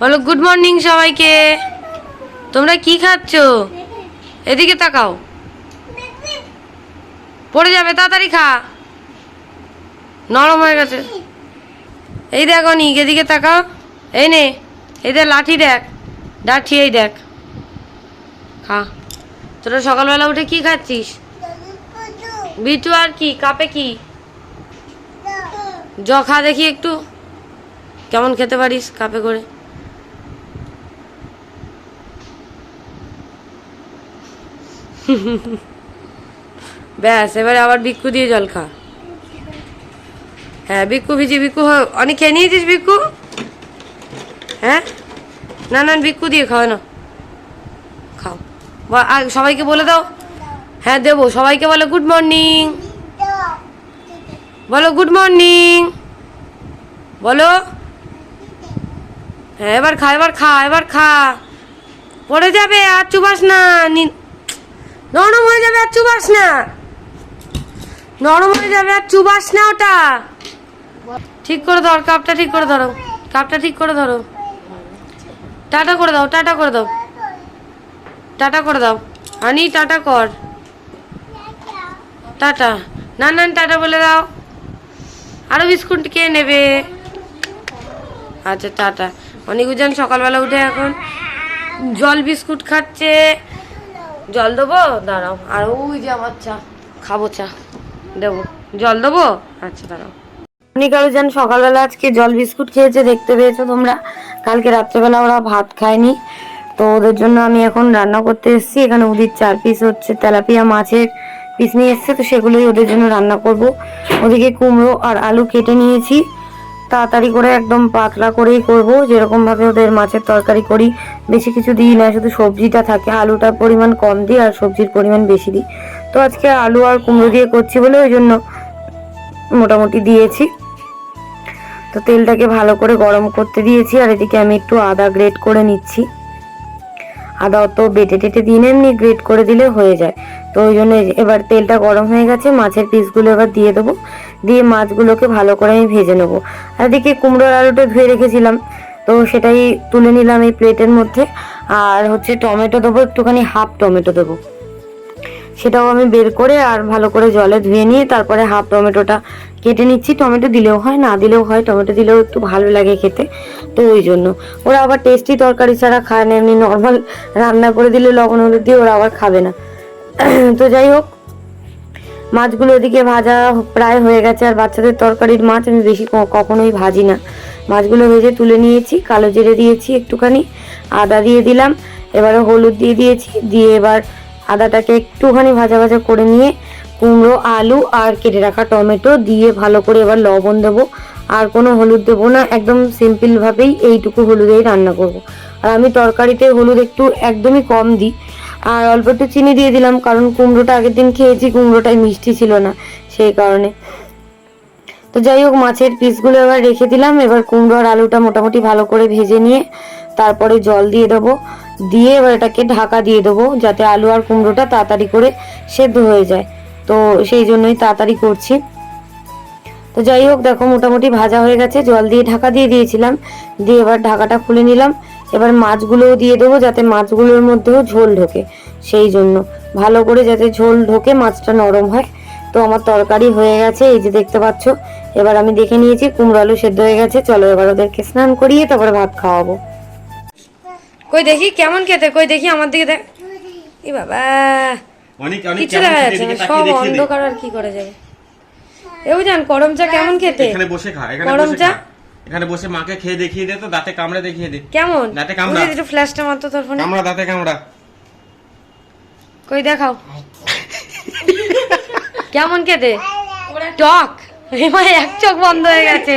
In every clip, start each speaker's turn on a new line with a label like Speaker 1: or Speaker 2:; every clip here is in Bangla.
Speaker 1: বলো গুড মর্নিং সবাইকে। তোমরা কি খাচ্ছ? এদিকে তাকাও। পড়ে যাবে, তাড়াতাড়ি খা। নরম হয়ে গেছে। এই দেখ অনিক, এদিকে তাকাও। এই নে, এই দেখ, লাঠি দেখ। লাঠি এই দেখ। খা। তোরা সকালবেলা উঠে কি খাচ্ছিস? বিটু আর কি, কাপে কি? জ, খা দেখি একটু। কেমন খেতে পারিস কাপে করে? ব্যাস, এবারে আবার বিক্কু দিয়ে জল খা। হ্যাঁ বিক্কু ভিজি হ- অনেক খেয়ে নিয়েছিস বিক্কু হ্যাঁ? না না বিক্কু দিয়ে খাও, না। খাও। বা সবাইকে বলে দাও। হ্যাঁ দেবো। সবাইকে বলো, গুড মর্নিং। বলো, গুড মর্নিং। বলো। হ্যাঁ এবার খা এবার খা এবার খা। পড়ে যাবে, আর চুবাস নি- নরম হয়ে যাবে আর চুবাস না। নরম হয়ে যাবে আর চুবাস না ওটা। ঠিক করে ধর, কাপটা ঠিক করে ধরো, কাপটা ঠিক করে ধরো। টাটা করে দাও, টাটা করে দাও। টাটা করে দাও। আনি টাটা কর। টাটা। না না টাটা বলে দাও। আরও বিস্কুট কে নেবে? আচ্ছা টাটা। অনেক সকালবেলা উঠে এখন জল বিস্কুট খাচ্ছে। জল দেবো? দাঁড়াও। আর ওই যে আমার চা, খাব চা। দেবো। জল দেবো? আচ্ছা দাঁড়াও। আরও যান সকালবেলা আজকে জল বিস্কুট খেয়েছে দেখতে পেয়েছ তোমরা? কালকে রাত্রেবেলা ওরা ভাত খায়নি। তো ওদের জন্য আমি এখন রান্না করতে এসেছি। এখানে উদির চার পিস হচ্ছে, তেলাপিয়া মাছের পিস নিয়ে এসছে। তো সেগুলোই ওদের জন্য রান্না করব। ওদিকে কুমড়ো আর আলু কেটে নিয়েছি। তাড়াতাড়ি করে একদম পাতলা করেই করব। যেরকম ভাবে ওদের মাছের তরকারি করি। বেশি কিছু দিই না, শুধু সবজিটা থাকে। আলুটার পরিমাণ কম দিই আর সবজির পরিমাণ বেশি দিই। তো আজকে আলু আর কুমড়ো দিয়ে করছি বলে ওই জন্য মোটামুটি দিয়েছি। তো তেলটাকে ভালো করে গরম করতে দিয়েছি আর এদিকে আমি একটু আদা গ্রেট করে নিচ্ছি। আদা অত বেটে টেটে দিন এমনি গ্রেট করে দিলে হয়ে যায়। তো ওই জন্য এবার তেলটা গরম হয়ে গেছে, মাছের পিসগুলো এবার দিয়ে দেবো। দিয়ে মাছগুলোকে ভালো করে আমি ভেজে নেব। আর এদিকে কুমড়োর আলুটা ধুয়ে রেখেছিলাম, তো সেটাই তুলে নিলাম এই প্লেটের মধ্যে। আর হচ্ছে টমেটো দেবো, একটুখানি হাফ টমেটো দেবো। সেটাও আমি বের করে আর ভালো করে জলে ধুয়ে নিয়ে তারপরে হাফ টমেটোটা কেটে নিচ্ছি। টমেটো দিলেও হয়, না দিলেও হয়, টমেটো দিলেও একটু ভালো লাগে খেতে, তো ওই জন্য। ওরা আবার টেস্টি তরকারি ছাড়া খায় না, এমনি নর্মাল রান্না করে দিলে লবণ হলুদ দিয়ে ওরা আবার খাবে না। তো যাই হোক মাছগুলো ওদিকে ভাজা প্রায় হয়ে গেছে, আর বাচ্চাদের তরকারির মাছ আমি বেশি কখনোই ভাজি না। মাছগুলো ভেজে তুলে নিয়েছি, কালো জিরে দিয়েছি একটুখানি, আদা দিয়ে দিলাম, এবারে হলুদ দিয়ে দিয়েছি, দিয়ে এবার আদাটাকে একটুখানি ভাজা ভাজা করে নিয়ে কুমড়ো, আলু আর কেটে রাখা টমেটো দিয়ে ভালো করে এবার লবণ দেবো। আর কোনো হলুদ দেবো না, একদম সিম্পলভাবেই এইটুকু হলুদেই রান্না করব। আর আমি তরকারিতে হলুদ একটু একদমই কম দিই। আর অল্প একটু চিনি দিয়ে দিলাম, কারণ কুমড়োটা আগের দিন খেয়েছি, কুমড়োটাই মিষ্টি ছিল না সেই কারণে। তো যাই হোক, মাছের পিসগুলো এবার রেখে দিলাম, এবার কুমড়ো আর আলুটা মোটামুটি ভালো করে ভেজে নিয়ে তারপরে জল দিয়ে দেবো। দিয়ে এবার এটাকে ঢাকা দিয়ে দেবো, যাতে আলু আর কুমড়োটা তাড়াতাড়ি করে সেদ্ধ হয়ে যায়। তো সেই জন্যই তাড়াতাড়ি করছি। তো যাই হোক, দেখো মোটামুটি ভাজা হয়ে গেছে, জল দিয়ে ঢাকা দিয়ে দিয়েছিলাম। দিয়ে এবার ঢাকাটা খুলে নিলাম। এবার মাছগুলোও দিয়ে দেবো যাতে মাছগুলোর মধ্যেও ঝোল ঢোকে। সেই জন্য ভালো করে যাতে ঝোল ঢোকে মাছটা নরম হয়। তো আমার তরকারি হয়ে গেছে এই যে দেখতে পাচ্ছ। এবার আমি দেখে নিয়েছি কুমড়ো আলু সেদ্ধ হয়ে গেছে। চলো এবার ওদেরকে স্নান করিয়ে তারপরে ভাত খাওয়াবো। কই দেখি কেমন খেতে? কই দেখি আমার দিকে দেখ। ই বাবা
Speaker 2: অনেক অনেক
Speaker 1: কিছু দেখা যাচ্ছে না সব। অন্ধকার আর কি করা যাবে? এও জান করম চা কেমন খেতে?
Speaker 2: এখানে বসে খা এখানে বসে
Speaker 1: চা?
Speaker 2: এখানে বসে মাকে খেয়ে দেখিয়ে দে তো দাঁতে কামড়ে দেখিয়ে দে।
Speaker 1: কেমন?
Speaker 2: দাঁতে কামড়া।
Speaker 1: একটু ফ্ল্যাশটা মারতো তোর ফোনে?
Speaker 2: কামড়া দাঁতে কামড়া।
Speaker 1: কই দেখাও। কেমন খেতে টক। এবার এক চোখ বন্ধ হয়ে গেছে।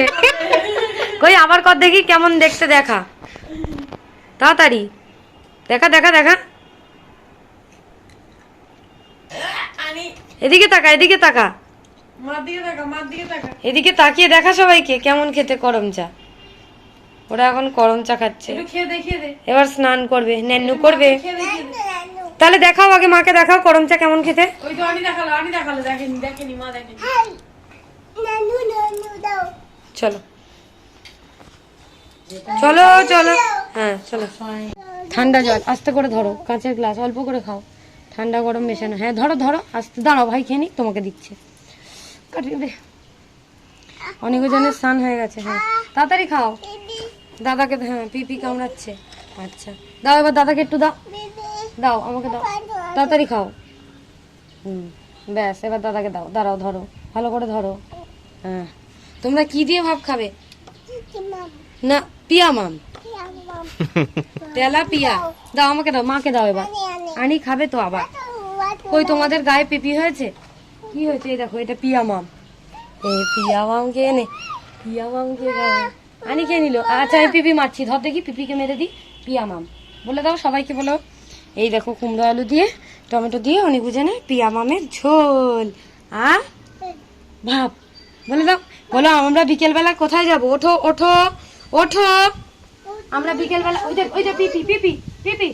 Speaker 1: কই আবার কর দেখি কেমন দেখতে দেখা। তাড়াতাড়ি। দেখা দেখা দেখা। এদিকে তাকা এদিকে তাকা। এদিকে তাকিয়ে দেখা সবাইকে কেমন খেতে করম চা। ওরা এখন করম চা খাচ্ছে। এবার স্নান করবে নেন্নু করবে। তাহলে দেখাও আগে মাকে দেখাও করম চা কেমন খেতে।
Speaker 3: ওই তো আনি দেখাল আনি দেখাল দেখেনি দেখেনি মা দেখেনি।
Speaker 1: চলো। চলো চলো। হ্যাঁ চলো। ঠান্ডা জল আস্তে করে ধরো কাঁচের গ্লাস অল্প করে খাও। ঠান্ডা গরম মেশানো। হ্যাঁ ধরো ধরো আস্তে দাঁড়াও ভাই খেয়ে নিক তোমাকে দিচ্ছে। কাটিয়ে দে। অনেকজনের স্নান হয়ে গেছে হ্যাঁ। তাড়াতাড়ি খাও। দাদাকে হ্যাঁ পিপি কামড়াচ্ছে। আচ্ছা। দাও, এবার দাদাকে একটু দাও। দাও, আমাকে দাও। তাড়াতাড়ি খাও। হুম, ব্যাস, এবার দাদাকে দাও। দাঁড়াও, ধরো। ভালো করে ধরো। হ্যাঁ। তোমরা কি দিয়ে ভাব খাবে? না, পিয়া মাম। তেলা পিয়া দাও, আমাকে দাও, মাকে দাও এবার। আনি খাবে তো আবার। ওই তোমাদের গায়ে পিপি হয়েছে? কি হয়েছে? এই দেখো, এটা পিয়া মাম। এই পিয়া মাম কে নে পিয়া মাম কে আনি খেয়ে নিল? আচ্ছা আমি পিপি মারছি। ধর দেখি, পিপিকে মেরে দিই। পিয়া মাম। বলে দাও, সবাইকে বলো। এই দেখো, কুমড়ো আলু দিয়ে, টমেটো দিয়ে অনেক বুঝে পিয়া মামের ঝোল। আ? ভাব। বলে দাও। বলো, আমরা বিকেলবেলা কোথায় যাব? ওঠো ওঠো ওঠো। আমরা বিকেলবেলা ওই যে ওই যে পিপি পিপি পিপি।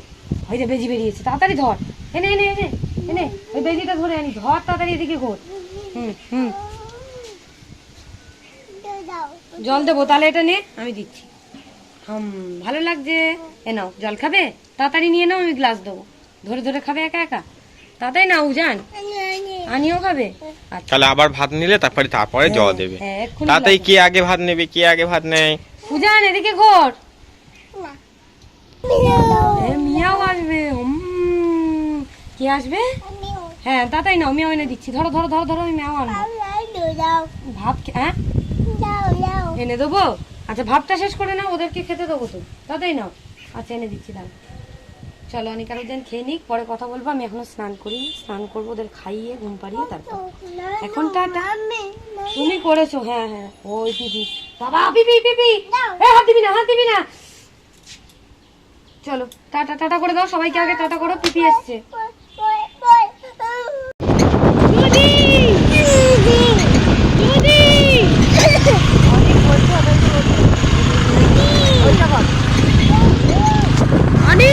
Speaker 1: ওই যে বেজি বেরিয়েছে। তাড়াতাড়ি ধর। এনে এনে এনে। এনে ওই বেজিটা ধরে আনি ধর তাড়াতাড়ি এদিকে ঘোর। হুম হুম। জল দেবো তাহলে এটা নে আমি দিচ্ছি। হুম ভালো লাগছে। এ নাও জল খাবে? তাড়াতাড়ি নিয়ে নাও আমি গ্লাস দেবো। ধরে ধরে খাবে একা একা? তাড়াতাড়ি নাও উজান। আনিও খাবে? আচ্ছা।
Speaker 2: তাহলে আবার ভাত নিলে তারপরে তারপরে জল দেবে।
Speaker 1: হ্যাঁ
Speaker 2: তাতেই কে আগে ভাত নেবে কে আগে ভাত নেয়?
Speaker 1: উজান এদিকে ঘোর। মিয়াও আসবে। কে আসবে? হ্যাঁ তাতাই নাও মিয়াও এনে দিচ্ছি। ধরো ধরো ধরো ধরো আমি মিয়াও আনব। ভাত খে- হ্যাঁ? এনে দেবো? আচ্ছা ভাবটা শেষ করে নাও ওদেরকে খেতে দেবো তো। তাতাই নাও। আচ্ছা এনে দিচ্ছি দাও চলো অনেক আরও দিন খেয়ে নিক পরে কথা বলব। আমি এখনও স্নান করি স্নান করব ওদের খাইয়ে ঘুম পাড়িয়ে তারপর। এখন টাটা। তুমি করেছ হ্যাঁ হ্যাঁ। ওই পিপি বাবা পিপি পিপি এ হাত দিবি না হাত দিবি না। চলো টাটা টাটা করে দাও। সবাইকে আগে টাটা করো পিপি এসছে দুদি দুদি আনি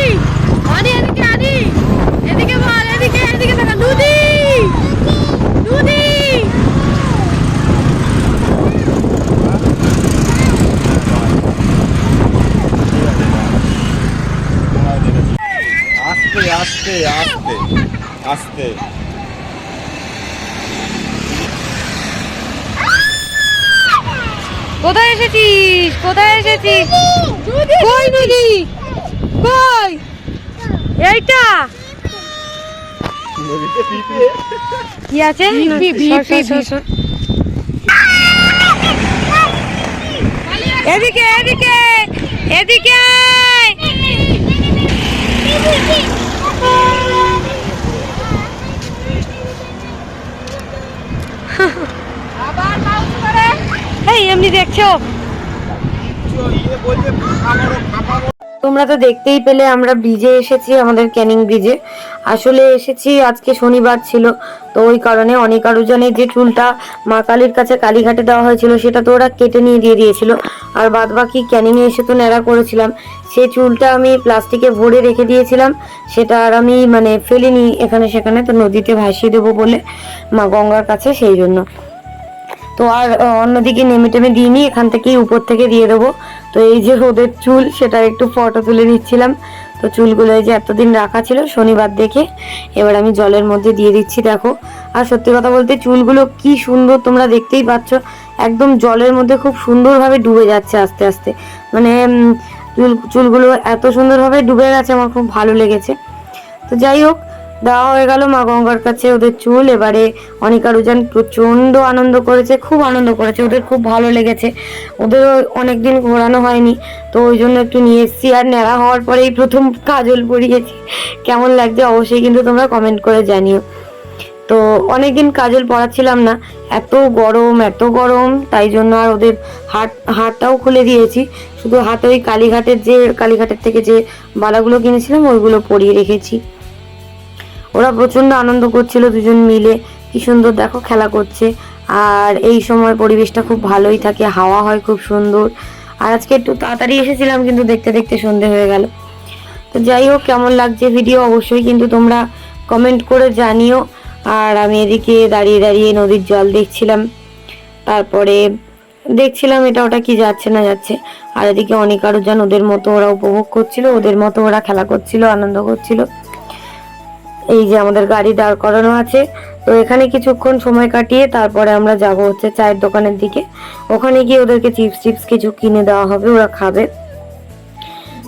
Speaker 1: আনি এদিকে আনি এদিকে বল এদিকে এদিকে দেখা দুদি দুদি
Speaker 2: আস্তে আস্তে আস্তে।
Speaker 1: কোথায় এসেছিস? কোথায় এসেছিস? কই নদী কই? এইটা? কি আছে। এদিকে এদিকে এদিকে। এমনি দেখছ? তোমরা তো দেখতেই পেলে, আমরা ব্রিজে এসেছি, আমাদের ক্যানিং ব্রিজে আসলে এসেছি, আজকে শনিবার ছিল, তো ওই কারণে অনেক আরও জনের যে চুলটা মা কালীর কাছে কালীঘাটে দেওয়া হয়েছিল, সেটা তো ওরা কেটে নিয়ে দিয়ে দিয়েছিল। আর বাদ বাকি ক্যানিং এ এসে তো ন্যাড়া করেছিলাম। সেই চুলটা আমি প্লাস্টিকে ভরে রেখে দিয়েছিলাম, সেটা আর আমি মানে ফেলিনি এখানে সেখানে, তো নদীতে ভাসিয়ে দেবো বলে মা গঙ্গার কাছে, সেই জন্য। তো আর অন্যদিকে নেমে টেমে দিইনি, এখান থেকেই উপর থেকে দিয়ে দেবো। তো এই যে রোদের চুল সেটা একটু ফটো তুলে নিচ্ছিলাম। তো চুলগুলো এই যে এতদিন রাখা ছিল, শনিবার দেখে এবার আমি জলের মধ্যে দিয়ে দিচ্ছি, দেখো। আর সত্যি কথা বলতে চুলগুলো কি সুন্দর তোমরা দেখতেই পাচ্ছ, একদম জলের মধ্যে খুব সুন্দরভাবে ডুবে যাচ্ছে আস্তে আস্তে। মানে চুল, চুলগুলো এত সুন্দরভাবে ডুবে গেছে, আমার খুব ভালো লেগেছে। তো যাই হোক দেওয়া হয়ে গেল মা গঙ্গার কাছে ওদের চুল। এবারে অনিকা রুজান প্রচণ্ড আনন্দ করেছে, খুব আনন্দ করেছে। ওদের খুব ভালো লেগেছে। ওদের অনেকদিন ঘোরানো হয়নি, তো ওই জন্য একটু নিয়ে এসেছি। আর নেড়া হওয়ার পরেই প্রথম কাজল পরিয়েছি। কেমন লাগছে অবশ্যই কিন্তু তোমরা কমেন্ট করে জানিও। তো অনেকদিন কাজল পড়াচ্ছিলাম না, এত গরম এত গরম, তাই জন্য আর ওদের হাট, হাটটাও খুলে দিয়েছি। শুধু হাতে ওই কালীঘাটের যে, কালীঘাটের থেকে যে বালাগুলো কিনেছিলাম, ওইগুলো পরিয়ে রেখেছি। ওরা প্রচণ্ড আনন্দ করছিল দুজন মিলে। কি সুন্দর, দেখো খেলা করছে। আর এই সময় পরিবেশটা খুব ভালোই থাকে, হাওয়া হয় খুব সুন্দর। আর আজকে একটু তাড়াতাড়ি এসেছিলাম, কিন্তু দেখতে দেখতে সন্ধে হয়ে গেল। তো যাই হোক, কেমন লাগছে ভিডিও অবশ্যই কিন্তু তোমরা কমেন্ট করে জানিও। আর আমি এদিকে দাঁড়িয়ে দাঁড়িয়ে নদীর জল দেখছিলাম। তারপরে দেখছিলাম এটা ওটা কি যাচ্ছে না যাচ্ছে। আর এদিকে অনেক আরও যেন ওদের মতো ওরা উপভোগ করছিল, ওদের মতো ওরা খেলা করছিল, আনন্দ করছিল। এই যে আমাদের গাড়ি দাঁড় করানো আছে। তো এখানে কিছুক্ষণ সময় কাটিয়ে তারপরে আমরা যাব হচ্ছে চায়ের দোকানের দিকে। ওখানে গিয়ে ওদেরকে চিপস টিপস কিছু কিনে দেওয়া হবে, ওরা খাবে।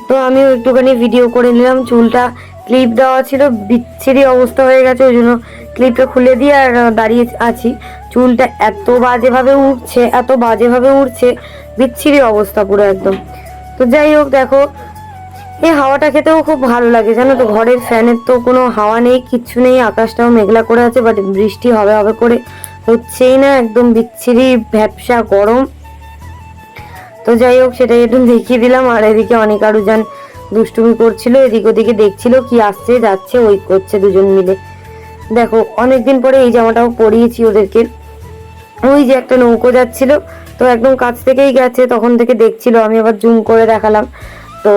Speaker 1: তো আমিও একটুখানি ভিডিও করে নিলাম, চুলটা ক্লিপ দেওয়া ছিল, বিচ্ছিরি অবস্থা হয়ে গেছে, ওই জন্য ক্লিপটা খুলে দিয়ে আর দাঁড়িয়ে আছি। চুলটা এত বাজেভাবে উঠছে, এত বাজেভাবে উঠছে, বিচ্ছিরি অবস্থা পুরো একদম। তো যাই হোক, দেখো এই হাওয়াটা খেতেও খুব ভালো লাগে, জানো তো? ঘরের ফ্যানের তো কোনো হাওয়া নেই, কিচ্ছু নেই, আকাশটাও মেঘলা করে আছে বাট বৃষ্টি হবে হবে করে হচ্ছেই না, একদম বিচ্ছিরি ভ্যাপসা গরম। তো যাই হোক, সেটাই একটু দেখিয়ে দিলাম, আর এদিকে অনেক আরও যান দুষ্টুমি করছিল, এদিক ওদিকে দেখছিল কি আসছে, যাচ্ছে, ওই করছে দুজন মিলে। দেখো, অনেকদিন পরে এই জামাটাও পরিয়েছি ওদেরকে। ওই যে একটা নৌকো যাচ্ছিল, তো একদম কাছ থেকেই গেছে, তখন থেকে দেখছিল, আমি আবার জুম করে দেখালাম। তো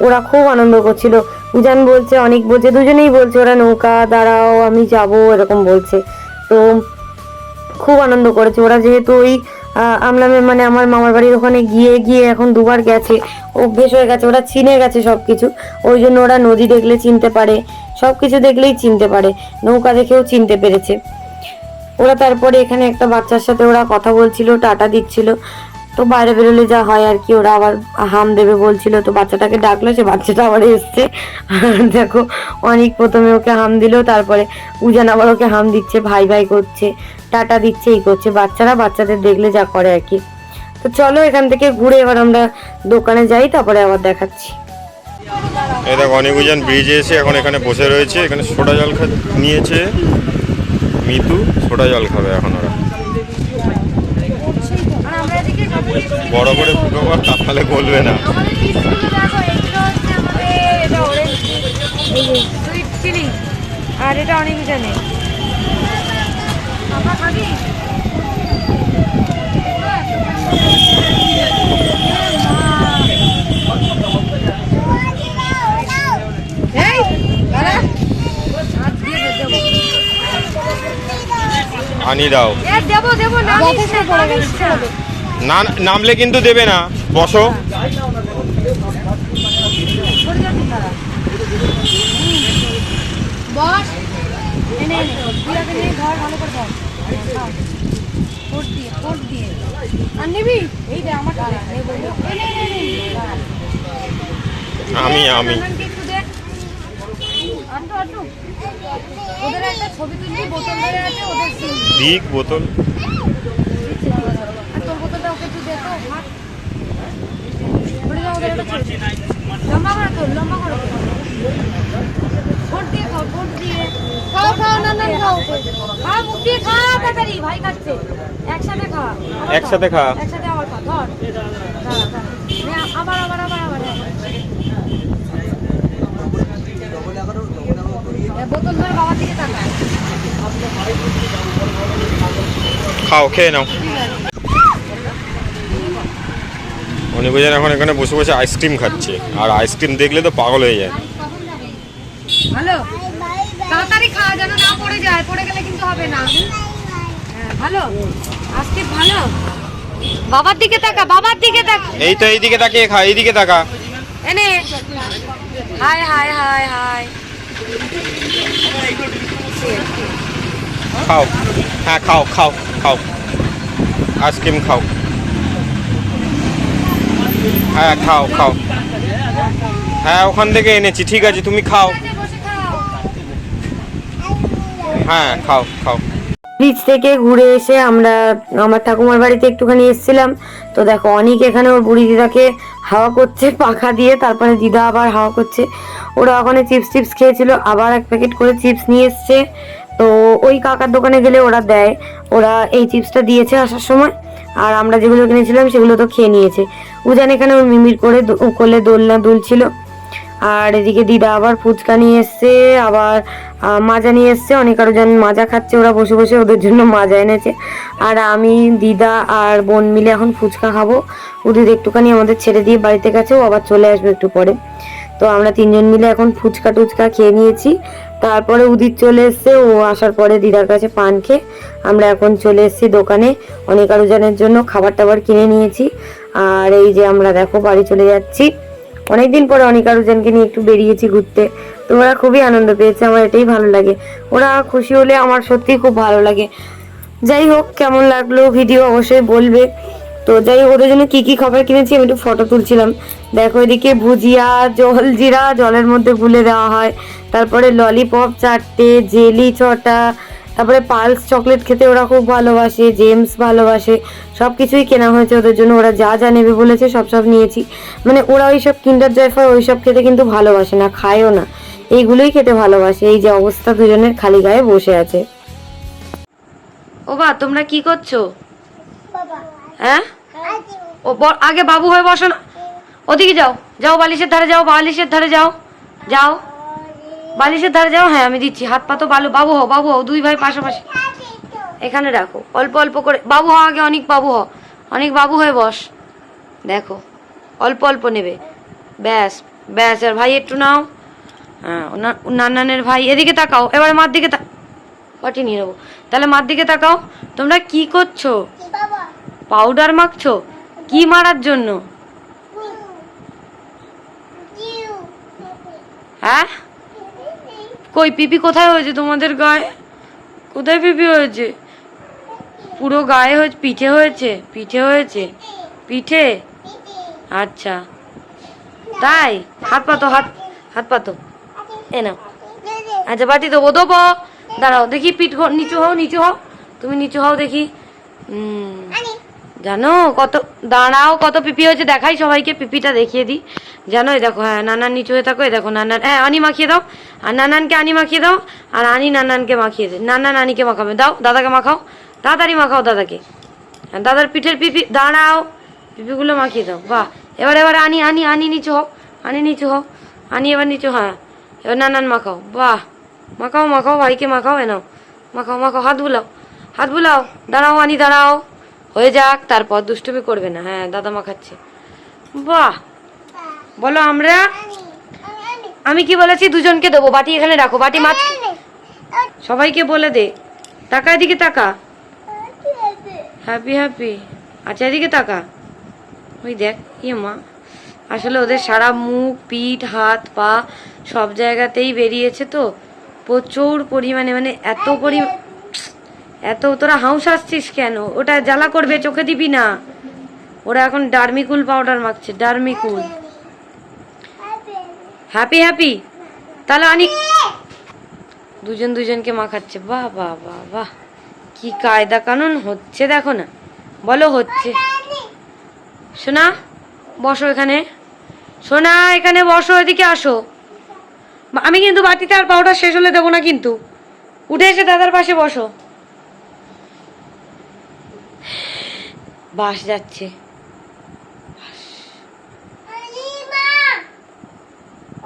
Speaker 1: ওরা খুব আনন্দ করছিল। উজান বলছে অনেক বলছে দুজনেই বলছে ওরা নৌকা দাঁড়াও আমি যাব এরকম বলছে। তো খুব আনন্দ করেছে। ওরা যেহেতু ওই আহ, আমলামে মানে আমার মামার বাড়ির ওখানে গিয়ে গিয়ে এখন দুবার গেছে। অভ্যেস হয়ে গেছে ওরা চিনে গেছে সব কিছু ওই জন্য ওরা নদী দেখলে চিনতে পারে। সব কিছু দেখলেই চিনতে পারে। নৌকা দেখেও চিনতে পেরেছে। ওরা তারপরে এখানে একটা বাচ্চার সাথে ওরা কথা বলছিল টাটা দিচ্ছিল। তো বাইরে বেরোলে যা হয় আর কি, ওরা আবার হাম দেবে বলছিল, তো বাচ্চাটাকে ডাকলো, সে বাচ্চাটা আবার এসছে। দেখো, অনেক প্রথমে ওকে হাম দিল, তারপরে উজান আবার ওকে হাম দিচ্ছে, ভাই ভাই করছে, টাটা দিচ্ছে, এই করছে। বাচ্চারা বাচ্চাদের দেখলে যা করে আর কি। তো চলো এখান থেকে ঘুরে এবার আমরা দোকানে যাই, তারপরে আবার দেখাচ্ছি।
Speaker 4: এই দেখো অনেকজন ব্রিজে এসে এখন এখানে বসে রয়েছে। এখানে সোডা জল নিয়েছে। মিতু, সোডা জল খাবে এখন ওরা। বড় করে ফুটো কর তাহলে গলবে না।
Speaker 1: আর এটা অনেক জানে।
Speaker 4: আনি দাও।
Speaker 1: দেবো দেবো না
Speaker 4: না নামলে কিন্তু দেবে না। বসো। আমি আমি।
Speaker 1: একটু দে। লম্বা করে তোর লম্বা করে তোর। দিয়ে খাও কোট দিয়ে খাও খাও না না খাও খাও মুখ দিয়ে খা তাড়াতাড়ি ভাই খাচ্ছে একসাথে খা আবার
Speaker 4: একসাথে খা
Speaker 1: একসাথে আবার খা ধর আবার আবার আবার আবার বোতল ধরে বাবার দিকে তাকা
Speaker 4: খাও খেয়ে নাও অনেকজন এখন এখানে বসে বসে আইসক্রিম খাচ্ছে। আর আইসক্রিম দেখলে তো পাগল হয়ে যায়।
Speaker 1: ভালো? তাড়াতাড়ি খাওয়া যেন না পড়ে যায় পড়ে গেলে কিন্তু হবে না। হ্যাঁ, ভালো? আজকে ভালো? বাবার দিকে তাকা বাবার দিকে তাকা।
Speaker 4: এই তো এইদিকে তাকিয়ে খা এইদিকে তাকা।
Speaker 1: এনে। Hi hi hi hi.
Speaker 4: খাও। হ্যাঁ খাও খাও খাও। আইসক্রিম খাও। হ্যাঁ খাও খাও। হ্যাঁ ওখান থেকে এনেছি, ঠিক আছে, তুমি খাও। হ্যাঁ খাও খাও।
Speaker 1: ব্রিজ থেকে ঘুরে এসে আমরা আমার ঠাকুমার বাড়িতে একটুখানি এসেছিলাম। তো দেখো, অনেক এখানে ওর বুড়ি দিদাকে হাওয়া করছে, পাখা দিয়ে, তারপরে দিদা আবার হাওয়া করছে। ওরা ওখানে চিপস টিপস খেয়েছিল, আবার এক প্যাকেট করে চিপস নিয়ে এসছে। তো ওই কাকার দোকানে গেলে ওরা দেয়। ওরা এই চিপসটা দিয়েছে আসার সময়। আর আমরা যেগুলো কিনেছিলাম, সেগুলো তো খেয়ে নিয়েছে। উজান এখানে ওর মিমির করে কোলে দোলনা দুলছিল। আর এদিকে দিদা আবার ফুচকা নিয়ে এসছে, আবার মাজা নিয়ে এসছে। অনেক আরও জন মাজা খাচ্ছে, ওরা বসে বসে ওদের জন্য মাজা এনেছে। আর আমি, দিদা আর বোন মিলে এখন ফুচকা খাব। উদিদ একটুখানি আমাদের ছেড়ে দিয়ে বাড়িতে গেছে, ও আবার চলে আসবে একটু পরে। তো আমরা তিনজন মিলে এখন ফুচকা টুচকা খেয়ে নিয়েছি। তারপরে উদিত চলে এসছে, ও আসার পরে দিদার কাছে পান খেয়ে আমরা এখন চলে এসেছি দোকানে। অনেক আরোজনের জন্য খাবার টাবার কিনে নিয়েছি। আর এই যে আমরা দেখো, বাড়ি চলে যাচ্ছি। অনেকদিন পরে অনেক আরোজনকে নিয়ে একটু বেরিয়েছি ঘুরতে। তো ওরা খুবই আনন্দ পেয়েছে, আমার এটাই ভালো লাগে। ওরা খুশি হলে আমার সত্যিই খুব ভালো লাগে। যাই হোক, কেমন লাগল ভিডিও অবশ্যই বলবে। তো যাই হোক, ওদের জন্য কী কী খাবার কিনেছি আমি একটু ফটো তুলছিলাম। দেখো এদিকে ভুজিয়া, জল জিরা, জলের মধ্যে গুলে দেওয়া হয়। তারপরে ললিপপ চারটে, জেলি ছটা তারপরে পালস চকলেট খেতে ওরা খুব ভালোবাসে জেমস ভালোবাসে সব কিছুই কেনা হয়েছে ওদের জন্য ওরা যা যা নেবে বলেছে সব সব নিয়েছি। মানে ওরা ওই সব কিন্ডার জয়ফার ওই সব খেতে কিন্তু ভালোবাসে না খায়ও না। এইগুলোই খেতে ভালোবাসে এই যে অবস্থা দুজনের খালি গায়ে বসে আছে। ও বা তোমরা কি করছ? হ্যাঁ? ও আগে বাবু হয়ে বসো না। ওদিকে যাও যাও বালিশের ধারে যাও বালিশের ধারে যাও যাও। বালিশের ধারে যাও হ্যাঁ আমি দিচ্ছি হাত পাতো বালু বাবু হও বাবু হও দুই ভাই পাশাপাশি এখানে রাখো অল্প অল্প করে বাবু হও আগে অনেক বাবু হও অনেক বাবু হয়ে বস দেখো অল্প অল্প নেবে ব্যাস ব্যাস আর ভাই একটু নাও হ্যাঁ নানানের ভাই এদিকে তাকাও এবার মার দিকে তা পাটি নিয়ে নেব তাহলে মার দিকে তাকাও তোমরা কি করছ পাউডার মাখছো কি মারার জন্য হ্যাঁ কই, পিপি কোথায় হয়েছে তোমাদের গায়ে? কোথায় পিপি হয়েছে? পুরো গায়ে হয়েছে পিঠে হয়েছে? পিঠে হয়েছে? পিঠে? আচ্ছা। তাই? হাত পাতো, হাত হাত পাতো। এ নাও। আচ্ছা বাটি দেবো দেবো। দাঁড়াও, দেখি পিঠ নিচু হও নিচু হও। তুমি নিচু হও, দেখি। হুম জানো, কত, দাঁড়াও, কত পিপি হয়েছে, দেখাই সবাইকে, পিপিটা দেখিয়ে দিই। জানো, এই দেখো হ্যাঁ নানান নিচু হয়ে থাকো, এই দেখো, নানান হ্যাঁ আনি মাখিয়ে দাও, আর নানানকে আনি মাখিয়ে দাও, আর আনি নানানকে মাখিয়ে দে নানা নানিকে মাখাবে, দাও, দাদাকে মাখাও, তাড়াতাড়ি মাখাও দাদাকে। দাদার পিঠের পিপি, দাঁড়াও, পিপিগুলো মাখিয়ে দাও, বাহ, এবার এবার আনি আনি আনি নিচু হও, আনি নিচু হও, আনি এবার নিচু হ্যাঁ এবার নানান মাখাও, বাহ, মাখাও মাখাও, ভাইকে মাখাও, এ নাও, মাখাও মাখাও, হাত বুলাও হাত বুলাও, দাঁড়াও, আনি, দাঁড়াও। হয়ে যাক, তারপর দুষ্টুমি করবে না। হ্যাঁ দাদা মা খাচ্ছে। বাহ! বলো আমরা? আমি কি বলেছি? দুজনকে দেবো। বাটি এখানে রাখো। বাটি মাছ সবাইকে বলে দে। টাকা এদিকে টাকা হ্যাপি হ্যাপি। আচ্ছা এদিকে তাকা। ওই দেখ ইয়ে মা। আসলে ওদের সারা মুখ, পিঠ, হাত, পা সব জায়গাতেই বেরিয়েছে তো। প্রচুর পরিমাণে মানে এত পরি এত তোরা হাউস আসছিস কেন? ওটা জ্বালা করবে, চোখে দিবি না। ওরা এখন ডার্মিকুল পাউডার মাখছে, ডার্মিকুল। হ্যাপি হ্যাপি তাহলে আনি দুজন দুজনকে মাখাচ্ছে। বাহ বাহ বাহ বাহ। কি কায়দা কানুন হচ্ছে দেখো না। বলো হচ্ছে। সোনা, বসো এখানে। সোনা, এখানে বসো, এদিকে আসো। আমি কিন্তু বাটিতে আর পাউডার শেষ হলে দেবো না কিন্তু। উঠে এসে দাদার পাশে বসো। বাস যাচ্ছে।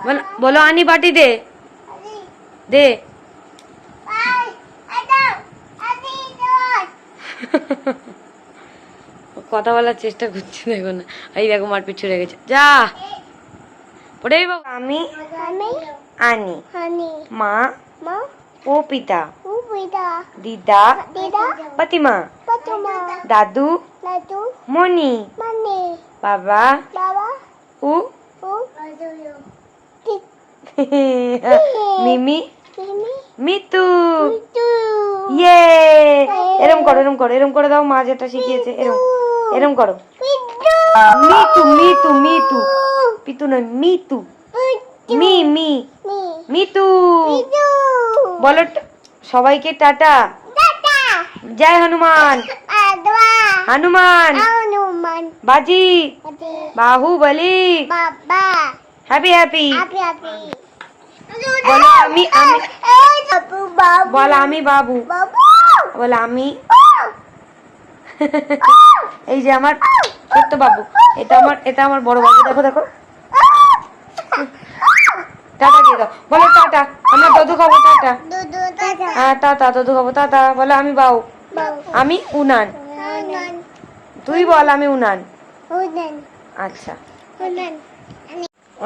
Speaker 1: বলো- বলো আনি বাটি দে। দে। কথা বলার চেষ্টা করছি দেখো না এই দেখো মার পিছু গেছে। যা। পড়েই বাবু। আমি আনি। মা। মা? ও পিতা দিদা প্রতিমা দাদু মনি বাবা উ মিমি মিতু ইয়ে এরম করো এরম করো এরম করে দাও মা যেটা শিখিয়েছে এরম এরম করো মিতু মিতু মিতু পিতু নয় মিতু মি মি মিতু বলো সবাইকে টাটা। জয় হনুমান। হনুমান। বাজি। বাহুবলি। হ্যাপি হ্যাপি বলো আমি আমি বল আমি বাবু। বল আমি এই যে আমার ছোট্ট বাবু। এটা আমার এটা আমার বড় বাবু। দেখো দেখো। টাটা দিয়ে দাও বলো টাটা আমরা দাদু খাব টাটা। হ্যাঁ টাটা দাদু খাব টাটা। বলো আমি বাবু আমি উনান। তুই বল আমি উনান। আচ্ছা।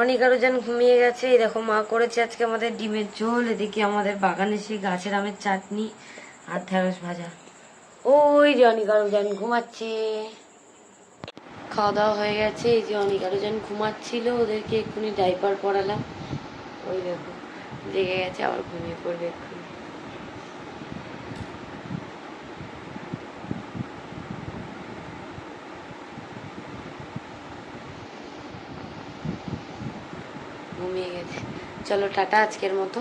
Speaker 1: অনেক আরও যেন ঘুমিয়ে গেছে। এই দেখো মা করেছে আজকে আমাদের ডিমের ঝোল। এদিকে আমাদের বাগানে সেই গাছের আমের চাটনি আর ঢেঁড়স ভাজা। ওই যে অনেক আরও যেন ঘুমাচ্ছে। খাওয়া দাওয়া হয়ে গেছে। এই যে অনেক আরও যেন ঘুমাচ্ছিল। ওদেরকে এক্ষুনি ডাইপার পরালাম। ওই দেখো। জেগে গেছে আবার ঘুমিয়ে পড়বে এক্ষুনি। ঘুমিয়ে গেছে। চলো টাটা আজকের মতো।